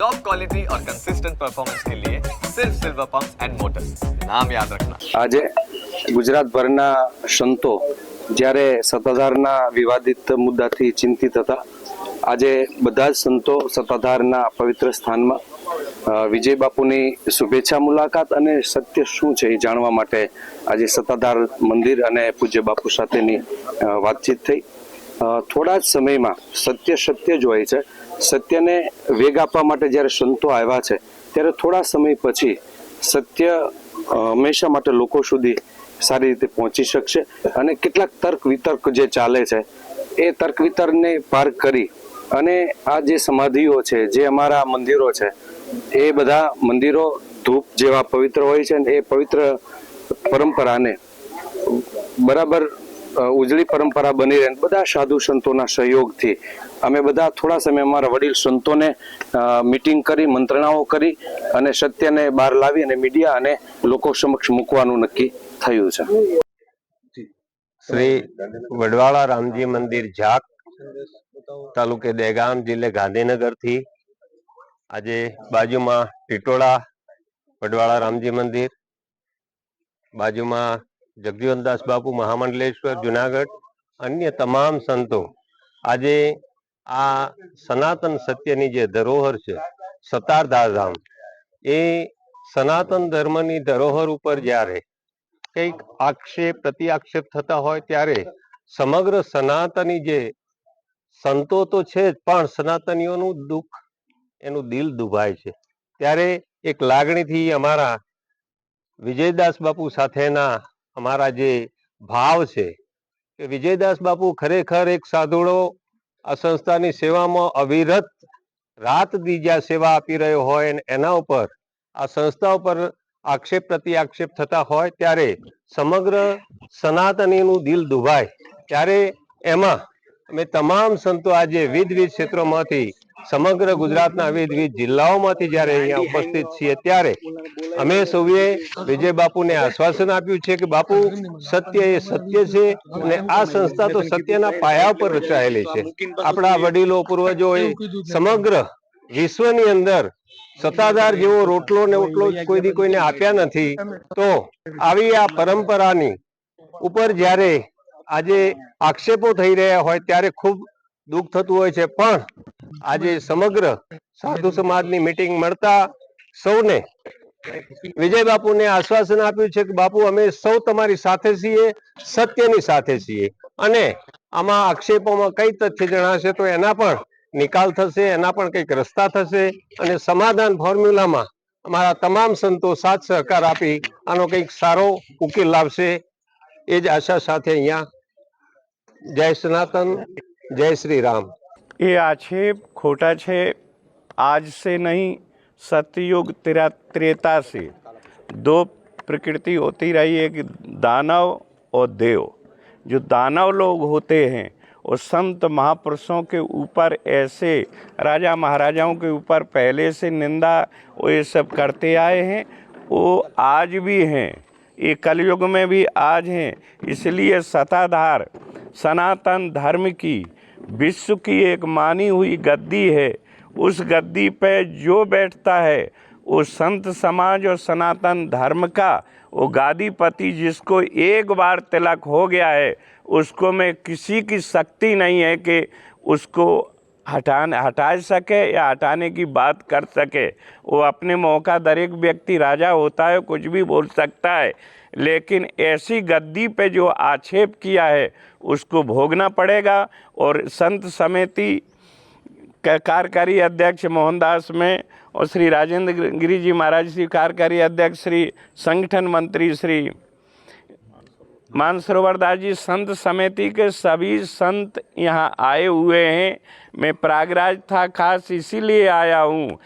Top quality और consistent performance के लिए सिर्फ सिल्वर पंप एंड मोटर्स नाम याद रखना આજે ગુજરાતભરના સંતો જ્યારે સત્તાધારના વિવાદિત મુદ્દાથી ચિંતિત હતા આજે બધા જ સંતો સત્તાધારના પવિત્ર સ્થાનમાં અ, વિજય બાપુની શુભેચ્છા મુલાકાત અને સત્ય શું છે એ જાણવા માટે આજે સત્તાધાર મંદિર અને પૂજ્ય બાપુ સાથેની અ, વાતચીત થઈ અ, થોડા જ સમયમાં સત્ય સત્ય જ હોય છે સત્યને વેગ આપવા માટે જ્યારે સંતો આવ્યા છે, ત્યારે થોડા સમય પછી સત્ય હંમેશા માટે લોકો સુધી સારી રીતે પહોંચી શકશે અને કેટલાક તર્ક વિતર્ક જે ચાલે છે, એ તર્ક વિતર્કને પાર કરી અને આ જે સમાધિઓ છે, જે અમારા મંદિરો છે, એ બધા મંદિરો ધૂપ જેવા પવિત્ર હોય છે ને એ પવિત્ર પરંપરાને બરાબર ઉજળી પરંપરા બની રહે બધા સાધુ સંતોના સહયોગથી અમે બધા થોડા સમય અમારા વડીલ સંતોને મિટિંગ કરી, મંત્રણાઓ કરી અને સત્યને બહાર લાવી અને મીડિયા અને લોકો સમક્ષ મૂકવાનું નક્કી થયું છે. શ્રી વડવાળા રામજી મંદિર ઝાક તાલુકે દહેગામ જિલ્લે ગાંધીનગરથી આજે બાજુમાં ટીટોળા વડવાળા રામજી મંદિર, બાજુમાં જગજીવનદાસ બાપુ મહામંડલેશ્વર જુનાગઢ, અન્ય તમામ સંતો આજે આ સનાતન સત્યની જે ધરોહર છે સતારધાર ધામ એ સનાતન ધર્મની ધરોહર ઉપર જ્યારે કંઈક આક્ષેપ પ્રતિ આક્ષેપ થતા હોય ત્યારે સમગ્ર સનાતની જે સંતો તો છે જ, પણ સનાતનીઓનું દુઃખ એનું દિલ દુભાય છે. ત્યારે એક લાગણીથી અમારા વિજયદાસ બાપુ સાથેના અમારા જે ભાવ છે, કે વિજયદાસ બાપુ ખરેખર એક સાધુડો આ સંસ્થાની સેવામાં અવિરત રાત દીજા સેવા આપી રહ્યો હોય એના ઉપર આ સંસ્થા ઉપર આક્ષેપ પ્રતિ આક્ષેપ થતા હોય ત્યારે સમગ્ર સનાતનીનું દિલ દુભાય. ત્યારે એમાં અમે તમામ સંતો આજે વિવિધ વિવિધ ક્ષેત્રોમાંથી સમગ્ર ગુજરાતના વિવિધ વિવિધ જિલ્લાઓમાંથી જ્યારે અહીંયા ઉપસ્થિત છીએ ત્યારે અમે સૌએ વિજય બાપુને આશ્વાસન આપ્યું છે કે બાપુ સત્ય એ સત્ય છે અને આ સંસ્થા તો સત્યના પાયા પર રચાયેલી છે. આપણા વડીલો પૂર્વજોએ સમગ્ર વિશ્વની અંદર સત્તાધાર જેવો રોટલો ને ઓટલો કોઈ દી કોઈને આપ્યા નથી. તો આવી આ પરંપરાની ઉપર જ્યારે આજે આક્ષેપો થઈ રહ્યા હોય ત્યારે ખૂબ દુઃખ થતું હોય છે, પણ આજે સમગ્ર સાધુ સમાજની મિટિંગ મળતા સૌને વિજય બાપુને આશ્વાસન આપ્યું છે કે બાપુ, અમે સૌ તમારી સાથે છીએ, સત્યની સાથે છીએ. અને આમાં આક્ષેપોમાં કઈ તથ્ય જણાશે તો એના પણ નિકાલ થશે, એના પણ કંઈક રસ્તા થશે અને સમાધાન ફોર્મ્યુલામાં અમારા તમામ સંતો સાથ સહકાર આપી આનો કંઈક સારો ઉકેલ લાવશે. એ જ આશા સાથે અહીંયા જય સનાતન. જય શ્રી રામ ये आक्षेप खोटा छे आज से नहीं सतयुग त्रा त्रेता से दो प्रकृति होती रही है कि दानव और देव जो दानव लोग होते हैं वो संत महापुरुषों के ऊपर ऐसे राजा महाराजाओं के ऊपर पहले से निंदा वो ये सब करते आए हैं वो आज भी हैं ये कलयुग में भी आज हैं इसलिए सताधार सनातन धर्म की विश्व की एक मानी हुई गद्दी है। उस गद्दी पे जो बैठता है, वो संत समाज और सनातन धर्म का वो गादीपति जिसको एक बार तिलक हो गया है, उसको में किसी की शक्ति नहीं है कि उसको हटाने हटा सके या हटाने की बात कर सके। वो अपने मौका दर एक व्यक्ति राजा होता है, कुछ भी बोल सकता है। लेकिन ऐसी गद्दी पे जो आक्षेप किया है, उसको भोगना पड़ेगा और संत समिति कार्यकारी अध्यक्ष मोहनदास में और श्री राजेंद्र गिरी जी महाराज, श्री कार्यकारी अध्यक्ष, श्री संगठन मंत्री, श्री मानसरोवर दास जी, संत समिति के सभी संत यहाँ आए हुए हैं। मैं प्रयागराज था, खास इसीलिए आया हूँ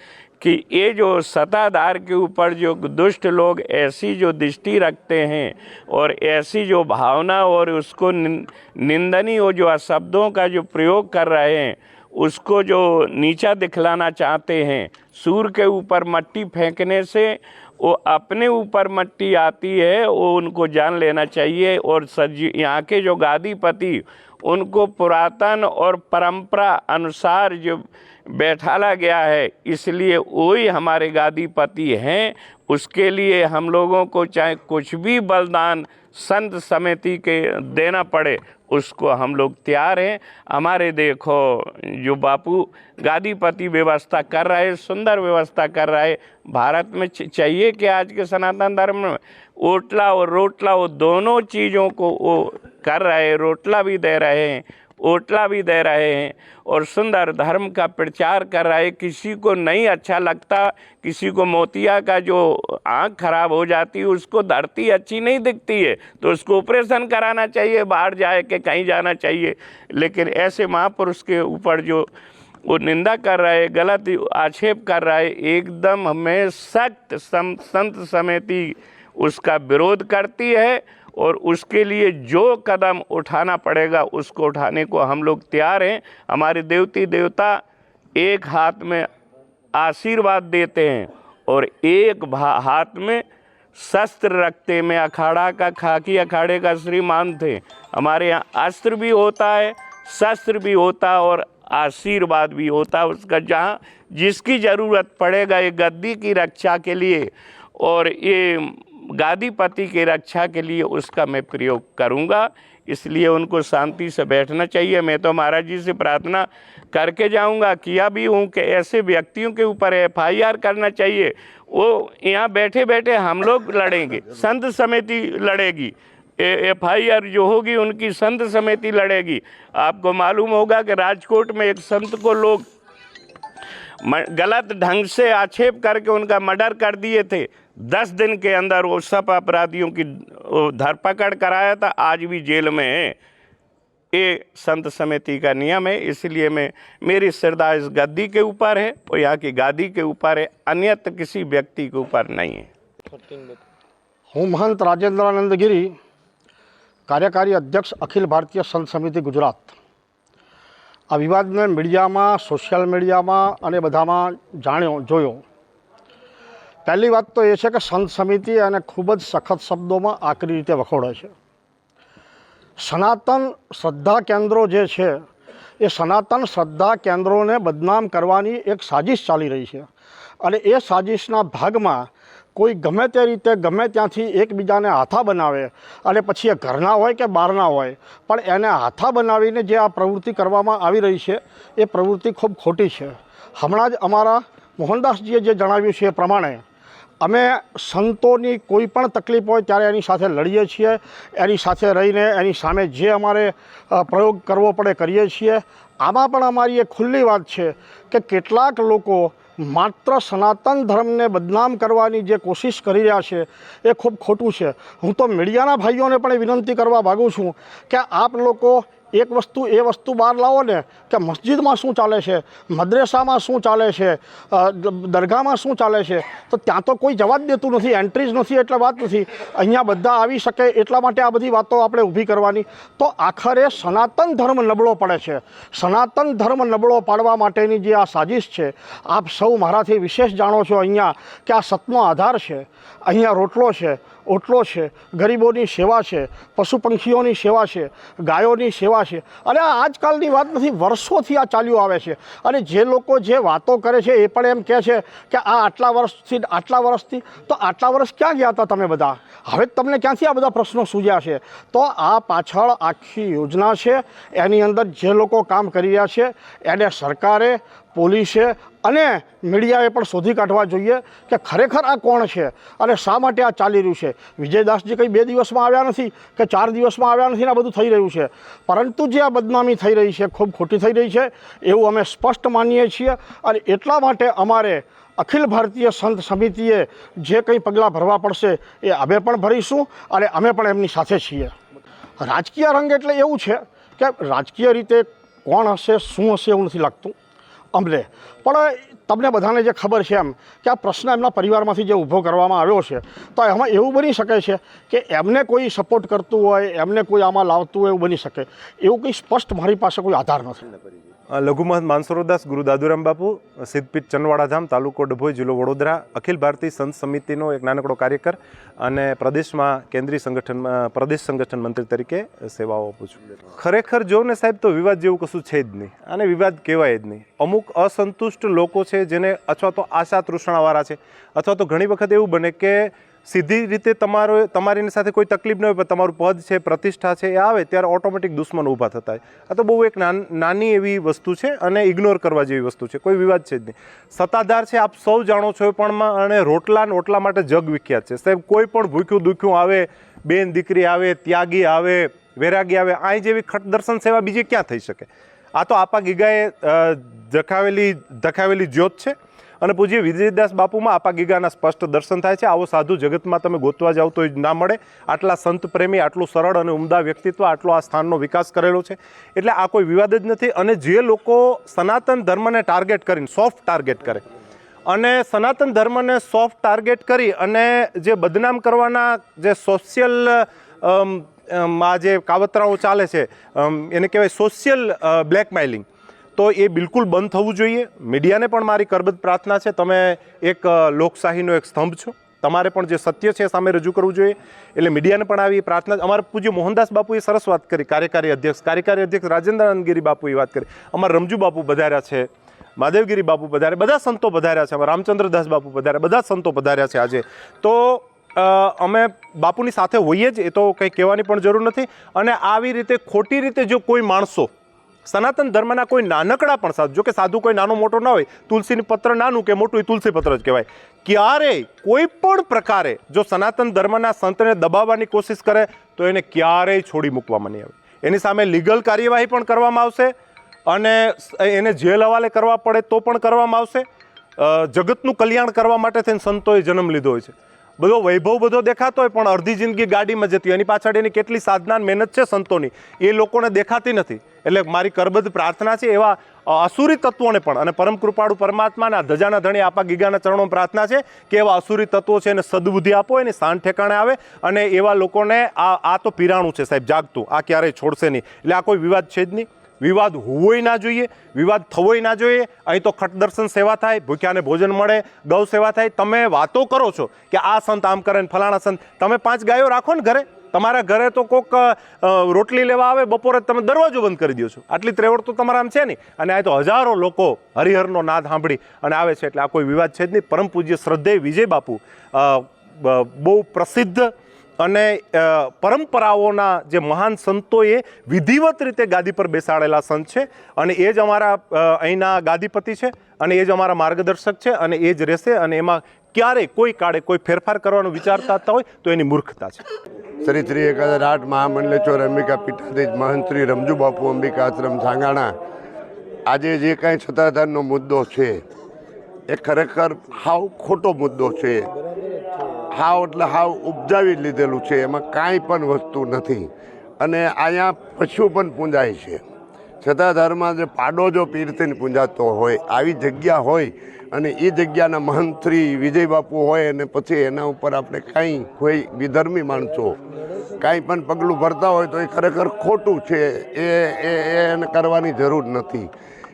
कि ये जो सत्ताधार के ऊपर जो दुष्ट लोग ऐसी जो दृष्टि रखते हैं और ऐसी जो भावना और उसको निंदनीय जो शब्दों का जो प्रयोग कर रहे हैं, उसको जो नीचा दिखलाना चाहते हैं, सूर के ऊपर मट्टी फेंकने से वो अपने ऊपर मट्टी आती है, वो उनको जान लेना चाहिए और सजी यहाँ के जो गादीपति उनको पुरातन और परंपरा अनुसार जो बैठाला गया है, इसलिए वही हमारे गादीपति हैं। उसके लिए हम लोगों को चाहे कुछ भी बलिदान संत समिति के देना पड़े, उसको हम लोग तैयार हैं। हमारे देखो, जो बापू गादीपति व्यवस्था कर रहे सुंदर व्यवस्था कर रहे भारत में चाहिए कि आज के सनातन धर्म में ओटला और रोटला, वो दोनों चीज़ों को वो कर रहे रोटला भी दे रहे हैं। ओटला भी दे रहे हैं और सुंदर धर्म का प्रचार कर रहे किसी को नहीं अच्छा लगता, किसी को मोतिया का जो आँख खराब हो जाती है, उसको धरती अच्छी नहीं दिखती है। तो उसको ऑपरेशन कराना चाहिए, बाहर जाए के कहीं जाना चाहिए। लेकिन ऐसे महापुरुष के ऊपर जो वो निंदा कर रहा है, गलत आक्षेप कर रहा है, एकदम हमें सख्त संत समिति उसका विरोध करती है और उसके लिए जो कदम उठाना पड़ेगा, उसको उठाने को हम लोग तैयार हैं। हमारे देवती देवता एक हाथ में आशीर्वाद देते हैं और एक हाथ में शस्त्र रखते में अखाड़ा का, खाकी अखाड़े का श्रीमान थे। हमारे यहाँ अस्त्र भी होता है, शस्त्र भी होता है और आशीर्वाद भी होता है उसका। जहाँ जिसकी ज़रूरत पड़ेगा, ये गद्दी की रक्षा के लिए और ये गादीपति की रक्षा के लिए उसका मैं प्रयोग करूँगा। इसलिए उनको शांति से बैठना चाहिए। मैं तो महाराज जी से प्रार्थना करके जाऊँगा किया भी हूँ कि ऐसे व्यक्तियों के ऊपर एफआईआर करना चाहिए। वो यहाँ बैठे बैठे हम लोग लड़ेंगे। संत समिति लड़ेगी। एफ़ आई आर जो होगी उनकी संत समिति लड़ेगी। आपको मालूम होगा कि राजकोट में एक संत को लोग गलत ढंग से आक्षेप करके उनका मर्डर कर दिए थे। दस दिन के अंदर वो सब अपराधियों की धरपकड़ कराया था। आज भी जेल में है। ये संत समिति का नियम है, इसलिए मैं, मेरी श्रद्धा इस गद्दी के ऊपर है और यहाँ की गादी के ऊपर है। अन्यत्र किसी व्यक्ति के ऊपर नहीं है। हूँ महंत राजेंद्रानंद गिरी, कार्यकारी अध्यक्ष, अखिल भारतीय संत समिति गुजरात। આ વિવાદને મીડિયામાં સોશિયલ મીડિયામાં અને બધામાં જાણ્યો, જોયો. પહેલી વાત તો એ છે કે સંત સમિતિ અને ખૂબ જ સખત શબ્દોમાં આકરી રીતે વખોડે છે. સનાતન શ્રદ્ધા કેન્દ્રો જે છે, એ સનાતન શ્રદ્ધા કેન્દ્રોને બદનામ કરવાની એક સાજિશ ચાલી રહી છે. અને એ સાજિશના ભાગમાં કોઈ ગમે તે રીતે ગમે ત્યાંથી એકબીજાને હાથા બનાવે અને પછી એ ઘરના હોય કે બહારના હોય, પણ એને હાથા બનાવીને જે આ પ્રવૃત્તિ કરવામાં આવી રહી છે, એ પ્રવૃત્તિ ખૂબ ખોટી છે. હમણાં જ અમારા મોહનદાસજીએ જે જણાવ્યું છે એ પ્રમાણે અમે સંતોની કોઈ પણ તકલીફ હોય ત્યારે એની સાથે લડીએ છીએ, એની સાથે રહીને એની સામે જે અમારે પ્રયોગ કરવો પડે કરીએ છીએ. આમાં પણ અમારી એ ખુલ્લી વાત છે કે કેટલાક લોકો માત્ર સનાતન ધર્મને બદનામ કરવાની જે કોશિશ કરી રહ્યા છે એ ખૂબ ખોટું છે. હું તો મીડિયાના ભાઈઓને પણ વિનંતી કરવા માગું છું કે આપ લોકો એક વસ્તુ, એ વસ્તુ બહાર લાવો ને કે મસ્જિદમાં શું ચાલે છે, મદ્રેસામાં શું ચાલે છે દરગાહમાં શું ચાલે છે, તો ત્યાં તો કોઈ જવા જ દેતું નથી એન્ટ્રીઝ નથી, એટલે વાત નથી. અહીંયા બધા આવી શકે એટલા માટે આ બધી વાતો આપણે ઊભી કરવાની. તો આખરે સનાતન ધર્મ નબળો પડે છે. સનાતન ધર્મ નબળો પાડવા માટેની જે આ સાજિશ છે, આપ સૌ મારાથી વિશેષ જાણો છો અહીંયા કે આ સતનો આધાર છે. અહીંયા રોટલો છે, ઓટલો છે, ગરીબોની સેવા છે, પશુ પંખીઓની સેવા છે, ગાયોની સેવા છે. અને આ આજકાલની વાત નથી, વર્ષોથી આ ચાલ્યું આવે છે. અને જે લોકો જે વાતો કરે છે એ પણ એમ કહે છે કે આ આટલા વર્ષથી આટલા વર્ષથી, તો આટલા વર્ષ ક્યાં ગયા હતા તમે બધા? હવે તમને ક્યાંથી આ બધા પ્રશ્નો સૂજ્યા છે? તો આ પાછળ આખી યોજના છે. એની અંદર જે લોકો કામ કરી રહ્યા છે, એને સરકારે પોલીસે અને મીડિયાએ પણ શોધી કાઢવા જોઈએ કે ખરેખર આ કોણ છે અને શા માટે આ ચાલી રહ્યું છે. વિજયદાસજી કંઈ બે દિવસમાં આવ્યા નથી કે ચાર દિવસમાં આવ્યા નથી ને આ બધું થઈ રહ્યું છે. પરંતુ જે આ બદનામી થઈ રહી છે, ખૂબ ખોટી થઈ રહી છે, એવું અમે સ્પષ્ટ માનીએ છીએ અને એટલા માટે અમારે અખિલ ભારતીય સંત સમિતિએ જે કંઈ પગલાં ભરવા પડશે એ અમે પણ ભરીશું અને અમે પણ એમની સાથે છીએ. રાજકીય રંગ એટલે એવું છે કે રાજકીય રીતે કોણ હશે, શું હશે એવું નથી લાગતું. અમને પણ તમને બધાને જે ખબર છે એમ કે આ પ્રશ્ન એમના પરિવારમાંથી જે ઊભો કરવામાં આવ્યો છે, તો એમાં એવું બની શકે છે કે એમને કોઈ સપોર્ટ કરતું હોય, એમને કોઈ આમાં લાવતું હોય એવું બની શકે. એવું કંઈ સ્પષ્ટ મારી પાસે કોઈ આધાર નથી. લઘુમહંત માનસરોદાસ ગુરુ દાદુરામ બાપુ, સિદ્ધપીઠ ચનવાડા ધામ તાલુકો ડભોઈ, જિલ્લો વડોદરા, અખિલ ભારતીય સંત સમિતિનો એક નાનકડો કાર્યકર અને પ્રદેશમાં કેન્દ્રીય સંગઠનમાં પ્રદેશ સંગઠન મંત્રી તરીકે સેવાઓ આપું છું. ખરેખર જો ને સાહેબ, તો વિવાદ જેવું કશું છે જ નહીં અને વિવાદ કહેવાય જ નહીં. અમુક અસંતુષ્ટ લોકો છે જેને અથવા તો આશા તૃષ્ણાવાળા છે અથવા તો ઘણી વખત એવું બને કે સીધી રીતે તમારો તમારી સાથે કોઈ તકલીફ ન હોય, પણ તમારું પદ છે, પ્રતિષ્ઠા છે, એ આવે ત્યારે ઓટોમેટિક દુશ્મન ઊભા થતા હોય. આ તો બહુ એક નાન એવી વસ્તુ છે અને ઇગ્નોર કરવા જેવી વસ્તુ છે. કોઈ વિવાદ છે જ નહીં. સત્તાધાર છે, આપ સૌ જાણો છો પણ અને રોટલા ઓટલા માટે જગ વિખ્યાત છે. સાહેબ, કોઈ પણ ભૂખ્યું દુખ્યું આવે, બેન દીકરી આવે, ત્યાગી આવે, વૈરાગી આવે આ જેવી ખટ દર્શન સેવા બીજે ક્યાં થઈ શકે? આ તો આપા ગીગાએ ધખાવેલી ધખાવેલી જ્યોત છે. અને પૂજ્ય વિજયદાસ બાપુમાં આપા ગીગાના સ્પષ્ટ દર્શન થાય છે. આવો સાધુ જગતમાં તમે ગોતવા જાવ તો ના મળે. આટલા સંત પ્રેમી, આટલું સરળ અને ઉમદા વ્યક્તિત્વ, આટલો આ સ્થાનનો વિકાસ કરેલો છે. એટલે આ કોઈ વિવાદ જ નથી. અને જે લોકો સનાતન ધર્મને ટાર્ગેટ કરીને સોફ્ટ ટાર્ગેટ કરે. અને સનાતન ધર્મને સોફ્ટ ટાર્ગેટ કરી અને જે બદનામ કરવાના જે સોશિયલ આ જે કાવતરાઓ ચાલે છે એને કહેવાય સોશિયલ બ્લેકમેલિંગ તો એ બિલકુલ બંધ થવું જોઈએ. મીડિયાને પણ મારી કરબદ્ધ પ્રાર્થના છે. તમે એક લોકશાહીનો એક સ્તંભ છો. તમારે પણ જે સત્ય છે સામે રજૂ કરવું જોઈએ. એટલે મીડિયાને પણ આવી પ્રાર્થના અમારા પૂજ્ય મોહનદાસ બાપુએ સરસ વાત કરી. કાર્યકારી અધ્યક્ષ કાર્યકારી અધ્યક્ષ રાજેન્દ્ર આનંદગીરી બાપુએ વાત કરી. અમારા રમજુ બાપુ વધાર્યા છે. મહાદેવગીરી બાપુ પધાર્યા. બધા સંતો પધાર્યા છે. અમારા રામચંદ્રદાસ બાપુ પધાર્યા. બધા સંતો પધાર્યા છે આજે. તો અમે બાપુની સાથે હોઈએ જ. એ તો કંઈ કહેવાની પણ જરૂર નથી. અને આવી રીતે ખોટી રીતે જો કોઈ માણસો સનાતન ધર્મના કોઈ નાનકડા પણ સાધુ, જો કે સાધુ કોઈ નાનો મોટો ના હોય, તુલસીનું પત્ર નાનું કે મોટું, એ તુલસી પત્ર જ કહેવાય. ક્યારેય કોઈ પણ પ્રકારે જો સનાતન ધર્મના સંતને દબાવવાની કોશિશ કરે, તો એને ક્યારેય છોડી મૂકવામાં નહીં આવે. એની સામે લીગલ કાર્યવાહી પણ કરવામાં આવશે અને એને જેલ હવાલે કરવા પડે તો પણ કરવામાં આવશે. જગતનું કલ્યાણ કરવા માટે થઈને સંતોએ જન્મ લીધો હોય છે. બધો વૈભવ બધો દેખાતો હોય, પણ અડધી જિંદગી ગાડીમાં જતી એની પાછળ એની કેટલી સાધના મહેનત છે સંતોની? એ લોકોને દેખાતી નથી. એટલે મારી કરબદ્ધ પ્રાર્થના છે એવા અસુરી તત્વોને પણ, અને પરમ કૃપાળુ પરમાત્માના ધજાના ધણી, આપા ગીગાના ચરણો પ્રાર્થના છે કે એવા અસુરી તત્વો છે એને સદબુદ્ધિ આપો, એને સાન ઠેકાણે આવે, અને એવા લોકોને આ આ તો પીરાણું છે સાહેબ, જાગતું. આ ક્યારેય છોડશે નહીં. એટલે આ કોઈ વિવાદ છે જ નહીં. વિવાદ હોવોય ના જોઈએ, વિવાદ થવોય ના જોઈએ. અહીં તો ખટદર્શન સેવા થાય, ભૂખ્યાને ભોજન મળે ગૌ સેવા થાય. તમે વાતો કરો છો કે આ સંત આમ કરે ને ફલાણા સંત. તમે પાંચ ગાયો રાખો ને ઘરે. તમારા ઘરે તો કોક રોટલી લેવા આવે, બપોરે તમે દરવાજો બંધ કરી દો છો. આટલી ત્રેવડ તો તમારા આમ છે નહીં. અને આ તો હજારો લોકો હરિહરનો નાદ સાંભળી અને આવે છે. એટલે આ કોઈ વિવાદ છે જ નહીં. પરમ પૂજ્ય શ્રદ્ધેય વિજય બાપુ બહુ પ્રસિદ્ધ અને પરંપરાઓના જે મહાન સંતોએ વિધિવત રીતે ગાદી પર બેસાડેલા સંત છે અને એ જ અમારા અહીંના ગાદીપતિ છે અને એ જ અમારા માર્ગદર્શક છે અને એ જ રહેશે અને એમાં ક્યારેય કોઈ કાળે કોઈ ફેરફાર કરવાનું વિચારતા હતા હોય તો એની મૂર્ખતા છે. શ્રી શ્રી એક હજાર આઠ મહામંડલેશ્વર અંબિકા પીઠાધીશ મહંત્રી રમજુ બાપુ અંબિકા આશ્રમ સાંગાણા આજે જે કાંઈ સત્તાધારનો મુદ્દો છે, એ ખરેખર હાવ ખોટો મુદ્દો છે. હાવ એટલે હાવ ઉપજાવી લીધેલું છે, એમાં કાંઈ પણ વસ્તુ નથી. અને અહીંયા પશુ પણ પૂંજાય છે. છતાં ધર્મમાં જે પાડો જો પીરથી પૂંજાતો હોય, આવી જગ્યા હોય, અને એ જગ્યાના મહંત્રી વિજય બાપુ હોય, અને પછી એના ઉપર આપણે કાંઈ કોઈ વિધર્મી માણસો કાંઈ પણ પગલું ભરતા હોય, તો એ ખરેખર ખોટું છે. એ એને કરવાની જરૂર નથી.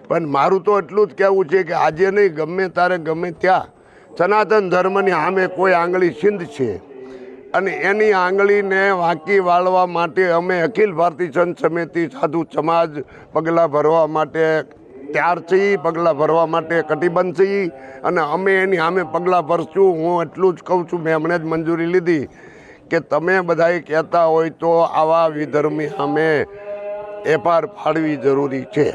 પણ મારું તો એટલું જ કહેવું છે કે આજે નહીં, ગમે તારે ગમે ત્યાં સનાતન ધર્મની સામે કોઈ આંગળી સિંધ છે. અને એની આંગળીને વાંકી વાળવા માટે અમે અખિલ ભારતીય સંત સમિતિ સાધુ સમાજ પગલાં ભરવા માટે તૈયાર છીએ, પગલાં ભરવા માટે કટિબંધ છીએ. અને અમે એની સામે પગલાં ભરશું. હું એટલું જ કહું છું, મેં હમણાં જ મંજૂરી લીધી કે તમે બધાએ કહેતા હોય તો આવા વિધર્મી સામે એફઆર ફાળવી જરૂરી છે.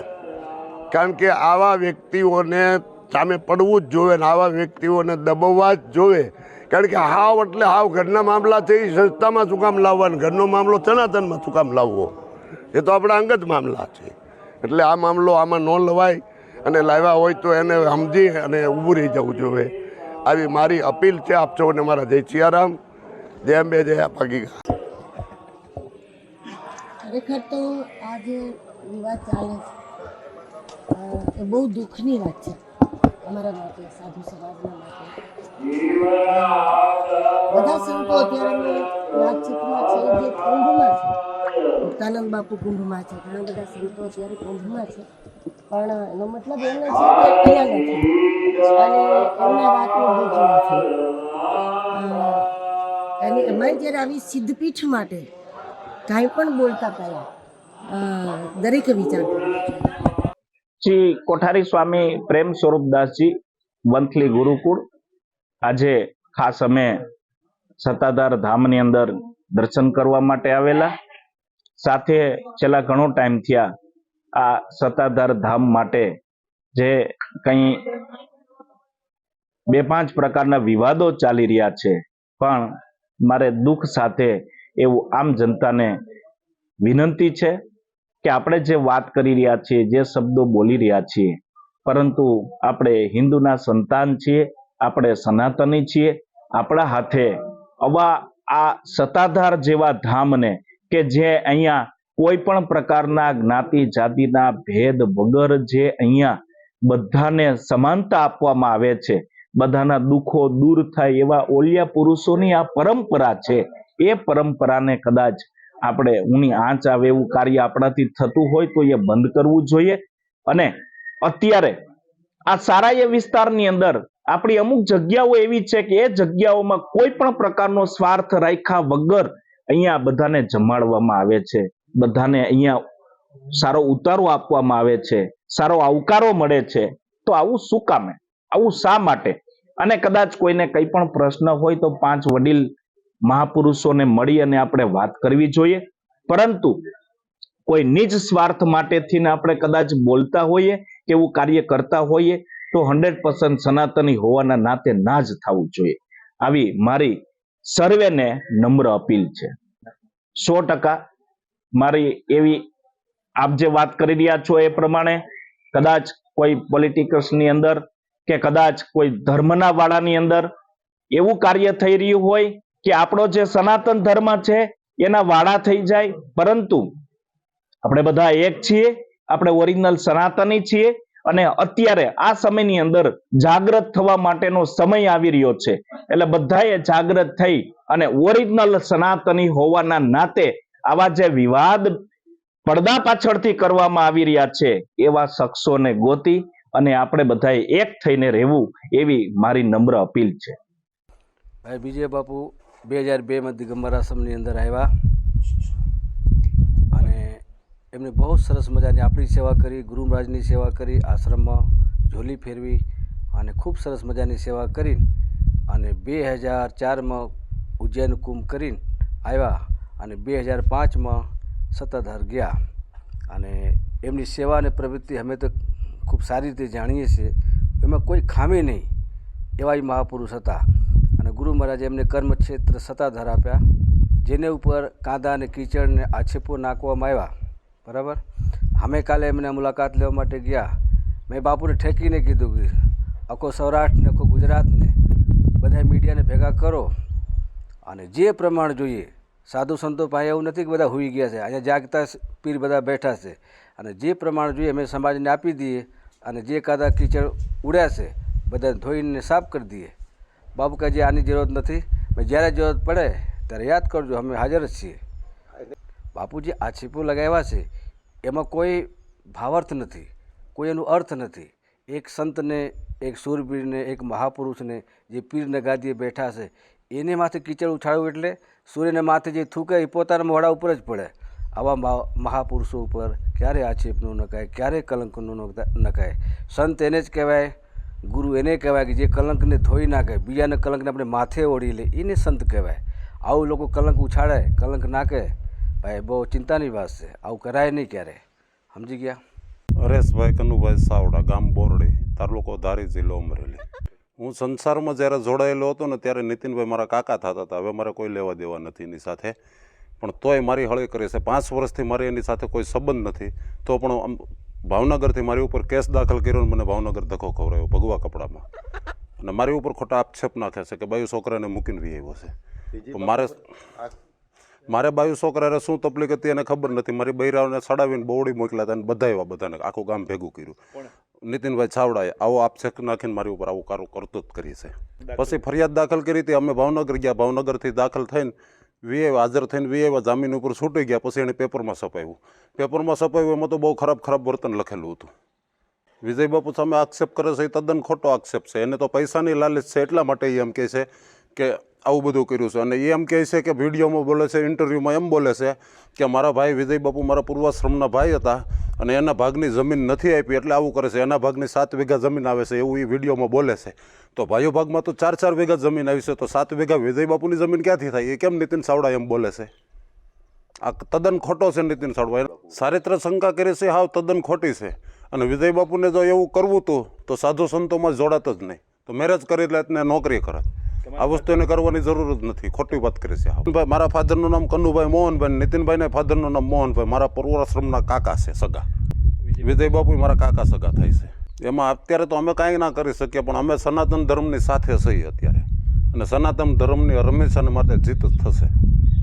કારણ કે આવા વ્યક્તિઓને સામે પડવું જ જોવે ને આવા વ્યક્તિઓને દબાવવા જ જોવે. કારણ કે હાવ એટલે હાવ ઘરના મામલા થઈ સંસ્થામાં શું કામ લાવવાનું? ઘરનો મામલો સનાતનમાં શું કામ લાવવો? એ તો આપણા અંગત મામલા છે. એટલે આ મામલો આમાં ન લવાય અને લાવ્યા હોય તો એને સમજી અને ઊભું રહી જવું જોઈએ આવી મારી અપીલ છે આપ સૌને મારા જય સિયારામ. જય અંબે, જય પાકી ખરેખર તો આજે વિવાદ ચાલે છે બહુ દુઃખની વાત છે. અમારા માટે સાધુ સમાજના માટે. બધા સંતો અત્યારે વાતચીતમાં છે જે કુંભમાં છે. મુક્તાનંદ બાપુ કુંભમાં છે ઘણા બધા સંતો અત્યારે કુંભમાં છે. પણ એનો મતલબ એમ નથી કે અહીંયા નથી. અને એમના વાતનું બીજું અ, અને એમાં જ્યારે આવી સિદ્ધપીઠ માટે કાંઈ પણ બોલતા પહેલાં દરેકે વિચાર કરવો જોઈએ. શ્રી કોઠારી સ્વામી પ્રેમ સ્વરૂપદાસજી વંથલી ગુરુકુળ. આજે ખાસ અમે સત્તાધાર ધામની અંદર દર્શન કરવા માટે આવેલા. સાથે છેલ્લા ઘણો ટાઈમ થયા આ સત્તાધાર ધામ માટે જે કંઈ બે પાંચ પ્રકારના વિવાદો ચાલી રહ્યા છે, પણ મારે દુઃખ સાથે એવું આમ જનતાને વિનંતી છે. કે આપણે જે વાત કરી રહ્યા છીએ, જે શબ્દો બોલી રહ્યા છીએ, પરંતુ આપણે હિન્દુના સંતાન છીએ, આપણે સનાતની છીએ, આપણા હાથે આવા આ સત્તાધાર જેવા ધામને કે જે અહીંયા કોઈ પણ પ્રકારના જ્ઞાતિ જાતિના ભેદ વગર જે અહીંયા બધાને સમાનતા આપવામાં આવે છે, બધાના દુઃખો દૂર થાય એવા ઓલિયા પુરુષોની આ પરંપરા છે, એ પરંપરાને કદાચ આપણે ઊની આંચ આવે એવું કાર્ય આપણાથી થતું હોય તો એ બંધ કરવું જોઈએ. અને અત્યારે આ સારાય વિસ્તારની અંદર આપણી અમુક જગ્યાઓ એવી છે કે એ જગ્યાઓમાં કોઈ પણ પ્રકારનો સ્વાર્થ રાખ્યા વગર અહીંયા બધાને જમાડવામાં આવે છે. બધાને અહીંયા સારો ઉતારો આપવામાં આવે છે, સારો આવકારો મળે છે. તો આવું શું કામે? આવું શા માટે? અને કદાચ કોઈને કંઈ પણ પ્રશ્ન હોય તો પાંચ વડીલ મહાપુરુષોને મળી અને આપણે વાત કરવી જોઈએ. પરંતુ કોઈ નિજ સ્વાર્થ માટેથી આપણે કદાચ બોલતા હોઈએ કે એવું કાર્ય કરતા હોઈએ તો હંડ્રેડ પર્સન્ટ સનાતની હોવાના નાતે ના જ થવું જોઈએ. આવી મારી સર્વેને નમ્ર અપીલ છે. સો ટકા મારી એવી આપ જે વાત કરી રહ્યા છો એ પ્રમાણે કદાચ કોઈ પોલિટિકલ્સની અંદર કે કદાચ કોઈ ધર્મના વાળાની અંદર એવું કાર્ય થઈ રહ્યું હોય કે આપણો જે સનાતન ધર્મ છે, એના વાળા થઈ જાય. પરંતુ આપણે બધા એક છીએ, આપણે ઓરિજિનલ સનાતની છીએ અને અત્યારે આ સમયની અંદર જાગૃત થવા માટેનો સમય આવી રહ્યો છે. એટલે બધાએ જાગૃત થઈ અને ઓરિજિનલ સનાતની હોવાના નાતે આવા જે વિવાદ પડદા પાછળથી કરવામાં આવી રહ્યા છે, એવા શખ્સોને ગોતી અને આપણે બધાએ એક થઈને રહેવું એવી મારી નમ્ર અપીલ છે. બીજે બાપુ બે હજાર બેમાં દિગંબર આશ્રમની અંદર આવ્યા. અને એમને બહુ સરસ મજાની આપણી સેવા કરી ગુરુ મહારાજની સેવા કરી, આશ્રમમાં ઝોલી ફેરવી અને ખૂબ સરસ મજાની સેવા કરી અને બે હજાર ચારમાં ઉજ્જૈન કુંભ કરીને આવ્યા અને બે હજાર પાંચમાં સત્તાધાર ગયા. અને એમની સેવા અને પ્રવૃત્તિ અમે તો ખૂબ સારી રીતે જાણીએ છીએ. એમાં કોઈ ખામી નહીં. એવા મહાપુરુષ હતા. અને ગુરુ મહારાજે એમને કર્મક્ષેત્ર સત્તાધાર આપ્યા, જેને ઉપર કાંદા અને કીચડને આક્ષેપો નાખવામાં આવ્યા. બરાબર? અમે કાલે એમને મુલાકાત લેવા માટે ગયા. મેં બાપુને ઠેકીને કીધું કે, આખો સૌરાષ્ટ્રને આખો ગુજરાતને બધા મીડિયાને ભેગા કરો. અને જે પ્રમાણ જોઈએ, સાધુ સંતો પાસે એવું નથી કે બધા હોઈ ગયા છે. અહીંયા જાગતા પીર બધા બેઠા છે. અને જે પ્રમાણ જોઈએ, અમે સમાજને આપી દઈએ અને જે કાદા, કીચડ ઉડ્યા છે, બધાને ધોઈને સાફ કરી દઈએ. બાબુ કે જે આની જરૂરત નથી. જ્યારે જરૂરત પડે, ત્યારે યાદ કરજો, અમે હાજર જ છીએ. બાપુજી આ છીપું લગાવ્યા છે, એમાં કોઈ ભાવાર્થ નથી, કોઈ એનો અર્થ નથી. એક સંતને, એક સૂરપીરને એક મહાપુરુષને જે પીરને ગાદીએ બેઠા છે, એને માથે કીચડ ઉછાળવું એટલે સૂર્યને માથે જે થૂકે એ પોતાના મોઢા ઉપર જ પડે. આવા મહાપુરુષો ઉપર ક્યારે આક્ષેપ નકાય ક્યારે કલંકનું નકાય સંત એને જ કહેવાય ગુરુ એને કહેવાય કે જે કલંકને ધોઈ નાખે, બીજાને કલંકને આપણે માથે ઓળી લે, એને સંત કહેવાય. આવું લોકો કલંક ઉછાળે, કલંક નાખે. ભાઈ, બહુ ચિંતાની વાત છે. આવું કરાય નહીં ક્યારે. સમજી ગયા? હરેશભાઈ કનુભાઈ સાવડા, ગામ બોરડી, તાલુકો ધારી જિલ્લો અમરેલી. હું સંસારમાં જ્યારે જોડાયેલો હતો ને ત્યારે નીતિનભાઈ મારા કાકા થતા હતા. હવે મારે કોઈ લેવા દેવા નથી એની સાથે. પણ તોય મારી હળી કરી છે. પાંચ વર્ષથી મારી એની સાથે કોઈ સંબંધ નથી. તો પણ આમ ભાવનગરથી મારી ઉપર કેસ દાખલ કર્યો ને મને ભાવનગર ધક્કો ખવડાયો ભગવા કપડામાં. અને મારી ઉપર ખોટા આક્ષેપ નાખે છે કે બાયુ છોકરાને મૂકીને વી આવ્યો છે. મારે મારે બાયુ છોકરાને શું તકલીફ હતી એને ખબર નથી. મારી બૈરાઓને સડાવીને બોવડી મોકલ્યા હતા અને બધા એવા બધાને આખું ગામ ભેગું કર્યું. નીતિનભાઈ છાવડાએ આવો આક્ષેપ નાખીને મારી ઉપર આવું કારું કરતું જ કરી છે. પછી ફરિયાદ દાખલ કરી હતી. અમે ભાવનગર ગયા. ભાવનગરથી દાખલ થઈને વીએ હાજર થઈને વીએ જામીન ઉપર છૂટી ગયા, પછી એણે પેપરમાં સપાવ્યું પેપરમાં સપાવ્યું એમાં તો બહુ ખરાબ ખરાબ વર્તન લખેલું હતું. વિજય બાપુ સામે આક્ષેપ કરે છે, એ તદ્દન ખોટો આક્ષેપ છે. એને તો પૈસાની લાલચ છે, એટલા માટે એ એમ કહે છે કે આવું બધું કર્યું છે. અને એ એમ કહે છે કે વિડીયોમાં બોલે છે, ઇન્ટરવ્યૂમાં એમ બોલે છે કે મારા ભાઈ વિજય બાપુ મારા પૂર્વાશ્રમના ભાઈ હતા અને એના ભાગની જમીન નથી આપી એટલે આવું કરે છે. એના ભાગની સાત વીઘા જમીન આવે છે એવું એ વિડીયોમાં બોલે છે. તો ભાઈઓ ભાગમાં તો ચાર ચાર વીઘા જમીન આવી છે. તો સાત વીઘા વિજય બાપુની જમીન ક્યાંથી થાય? એ કેમ નીતિન સાવડા એમ બોલે છે? આ તદ્દન ખોટો છે નીતિન સાવડા. ચારિત્ર શંકા કરે છે, હાવ તદ્દન ખોટી છે. અને વિજય બાપુને જો એવું કરવું હતું તો સાધુ સંતોમાં જોડાત જ નહીં. તો મેરેજ કરી લે નોકરી કરે. આ વસ્તુ એને કરવાની જરૂર જ નથી. ખોટી વાત કરી છે મારા ફાધરનું નામ કનુભાઈ મોહનભાઈ નીતિનભાઈને ફાધરનું નામ મોહનભાઈ. મારા પૂર્વાશ્રમના કાકા છે સગા. વિજય બાપુ મારા કાકા સગા થાય છે. એમાં અત્યારે તો અમે કાંઈ ના કરી શકીએ પણ અમે સનાતન ધર્મની સાથે છીએ અત્યારે. અને સનાતન ધર્મની હંમેશાને માટે જીત જ થશે.